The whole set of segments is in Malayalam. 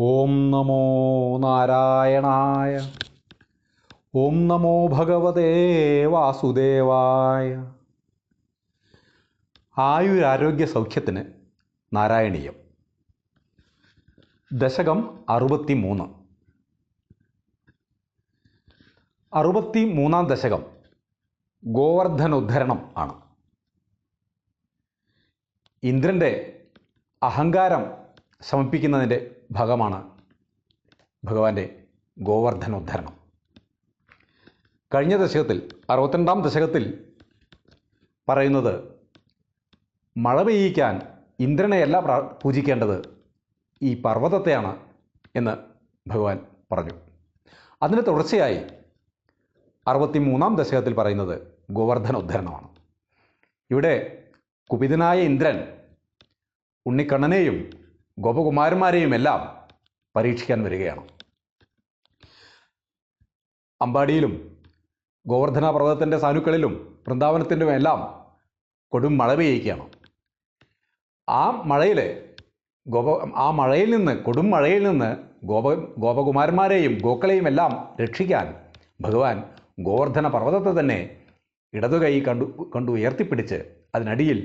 ഓം നമോ നാരായണായ ഓം നമോ ഭഗവതേ വാസുദേവായ. ആയുരാരോഗ്യ സൗഖ്യത്തിന് നാരായണീയം. ദശകം അറുപത്തി മൂന്ന് അറുപത്തി മൂന്നാം ദശകം ഗോവർദ്ധനോദ്ധരണം ആണ്. ഇന്ദ്രന്റെ അഹങ്കാരം ശമിപ്പിക്കുന്നതിന്റെ ഭാഗമാണ് ഭഗവാന്റെ ഗോവർദ്ധനോദ്ധരണം. കഴിഞ്ഞ ദശകത്തിൽ അറുപത്തിരണ്ടാം ദശകത്തിൽ പറയുന്നത് മഴ പെയ്യിക്കാൻ ഇന്ദ്രനെയല്ല പ്ര പൂജിക്കേണ്ടത് ഈ പർവതത്തെയാണ് എന്ന് ഭഗവാൻ പറഞ്ഞു. അതിന് തുടർച്ചയായി അറുപത്തി മൂന്നാം ദശകത്തിൽ പറയുന്നത് ഗോവർദ്ധനോദ്ധരണമാണ്. ഇവിടെ കുപിതനായ ഇന്ദ്രൻ ഉണ്ണിക്കണ്ണനെയും ഗോപകുമാരന്മാരെയും എല്ലാം പരീക്ഷിക്കാൻ വരികയാണ്. അമ്പാടിയിലും ഗോവർദ്ധന പർവതത്തിന്റെ സാനുക്കളിലും വൃന്ദാവനത്തിന്റെ എല്ലാം കൊടും മഴ പെയ്യിക്കുകയാണ് ആ മഴയിൽ ഗോപ ആ മഴയിൽ നിന്ന് കൊടും മഴയിൽ നിന്ന് ഗോപ ഗോപകുമാരന്മാരെയും ഗോക്കളെയും എല്ലാം രക്ഷിക്കാൻ ഭഗവാൻ ഗോവർദ്ധന പർവതത്തെ തന്നെ ഇടതുകൈ കണ്ടു കണ്ടു ഉയർത്തിപ്പിടിച്ച് അതിനടിയിൽ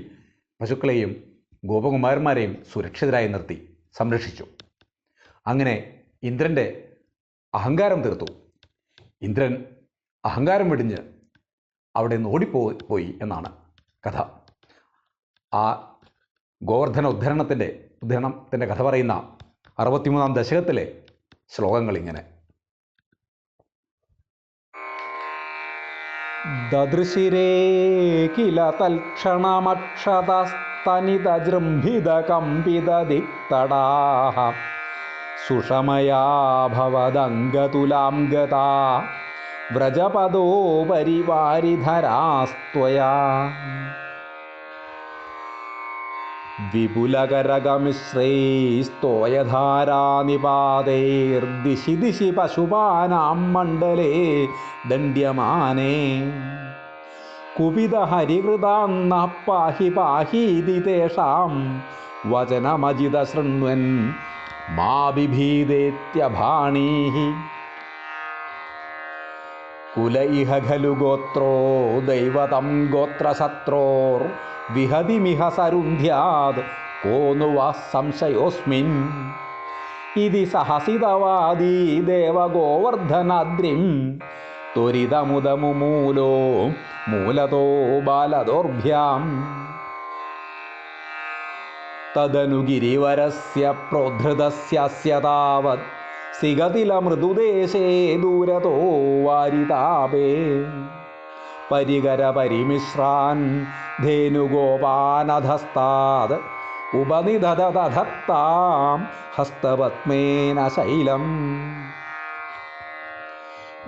പശുക്കളെയും ഗോപകുമാരന്മാരെയും സുരക്ഷിതരായി നിർത്തി സംരക്ഷിച്ചു. അങ്ങനെ ഇന്ദ്രന്റെ അഹങ്കാരം തീർത്തു. ഇന്ദ്രൻ അഹങ്കാരം വെടിഞ്ഞ് അവിടെ നിന്ന് ഓടിപ്പോ പോയി എന്നാണ് കഥ. ആ ഗോവർദ്ധന ഉദ്ധരണത്തിന്റെ ഉദ്ധരണത്തിന്റെ കഥ പറയുന്ന അറുപത്തിമൂന്നാം ദശകത്തിലെ ശ്ലോകങ്ങൾ ഇങ്ങനെ ദദൃശിരേ കില തൽക്ഷണമക്ഷതസ്തനിതജൃംഭിതകമ്പിതദിക്തടാः സുഷമയാ ഭവദംഗതുലാം ഗതാ വ്രജപദോപരിവാരിധരാസ്ത്വയാ. വിപുലകരകമിശ്രൈസ്തോയധാരാനിപാതൈർദിശി ദിശി പശുപാനാം മണ്ഡലേ ദണ്ഡ്യമാനേ. കുപിതഹരികൃതാന്ന പാഹി പാഹീതി തേഷാം വചനമജിത ശൃണ്വൻ മാ ബിഭീദേത്യഭാണീഹി കുല ഇഹ ഖലു ഗോത്രോ ദൈവതം ഗോത്രശത്രോർ വിഹതിമിഹ സരുന്ധ്യാത് കോനുവാ സംശയോസ്മിൻ. ഇതി സഹസിതവാദീ ദേവഗോവർദ്ധനാദ്രിം ത്വരിതമുദമുമൂലോ മൂലതോ ബാലദോർഭ്യാം. തദനുഗിരിവരസ്യ പ്രോധൃതസ്യ പ്രോദ്ധൃതസ്യസ്യ സിഗതിലമൃദുദേശേ ദൂരതോ വാരിതാപേ. പരികരപരിമിശ്രാൻ ധേനുഗോപാനധസ്താത് ഉപനിധതധത്താം ഹസ്തപത്മേന ശൈലം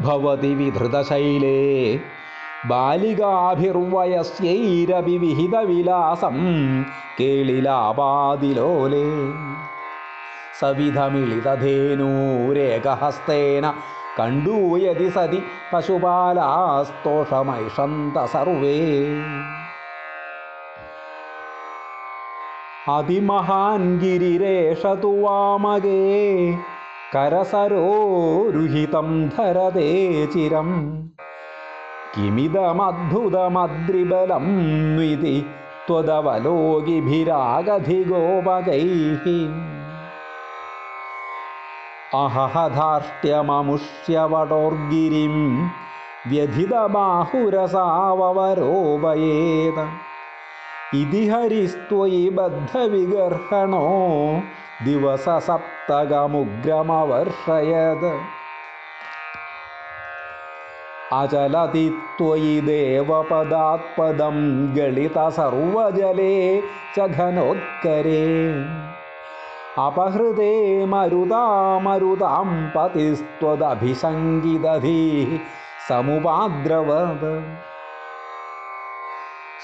ഭവതി വിധൃതശൈലേ ബാലികാഭിർവയസ്യൈരപി വിഹിതവിലാസം കേളിലാപാതിലോലേ. സവിധമിളിതധേനൂരേകഹസ്തേന കണ്ടൂയതി സതി പശുപാലാസ്തോഷമൈഷന്ത സർവേ. അതിമഹാൻ ഗിരിരേഷതു വാമകേ കരസരോരുഹിതം ധരതേ ചിരം. കിമിതമദ്ഭുതമദ്രിബലം ദ്വിതി അഹഹധാർഷ്ട്യമുഷ്യവടോർഗിരിം വ്യഥിതബാഹുരസാവരോപയേത ഇതിഹരിസ്ത്വയി ബദ്ധവിഗർഹണോ ദിവസസപ്തകമുഗ്രമവർഷയത്. അചലതി ത്വയി ദേവപദാത്പദം ഗളിത സർവജലേ ചഘനോത്കരേ अपहृते मरुदामरुदां पतिस्त्वदभिसङ्गिदधिः समुपाद्रवद।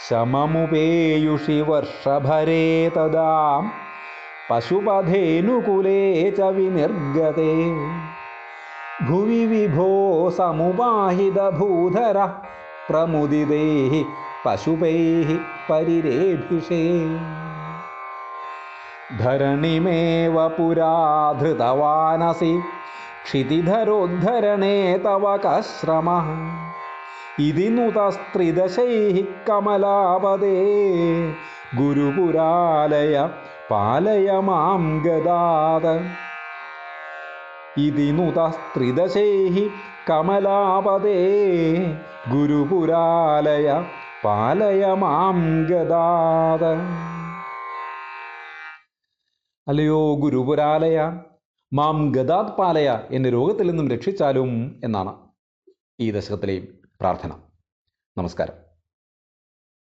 शममुपेयुषि वर्षभरे तदा पशुपधेनुकुले च विनिर्गते। भुवि विभो समुपाहितभूधरः प्रमुदितैः पशुपैः परिरेभिषे। ധരണിമേവ പുരാധൃതവാനസി. ക്ഷിതിധരോദ്ധരണേ തവ കശ്രമ. ഇതി നുതസ്ത്രിദശൈः കമലാപദേ ഗുരുപുരാലയ പാലയ മാം ഗദാത. ഇതി നുതസ്ത്രിദശൈः കമലാപദേ ഗുരുപുരാലയ പാലയ മാം ഗദാത. അല്ലയോ ഗുരുപുരാലയ? മാം ഗദാത് പാലയ എന്നെ രോഗത്തിൽ നിന്നും രക്ഷിച്ചാലും എന്നാണ് ഈ ദശകത്തിലെയും പ്രാർത്ഥന. നമസ്കാരം.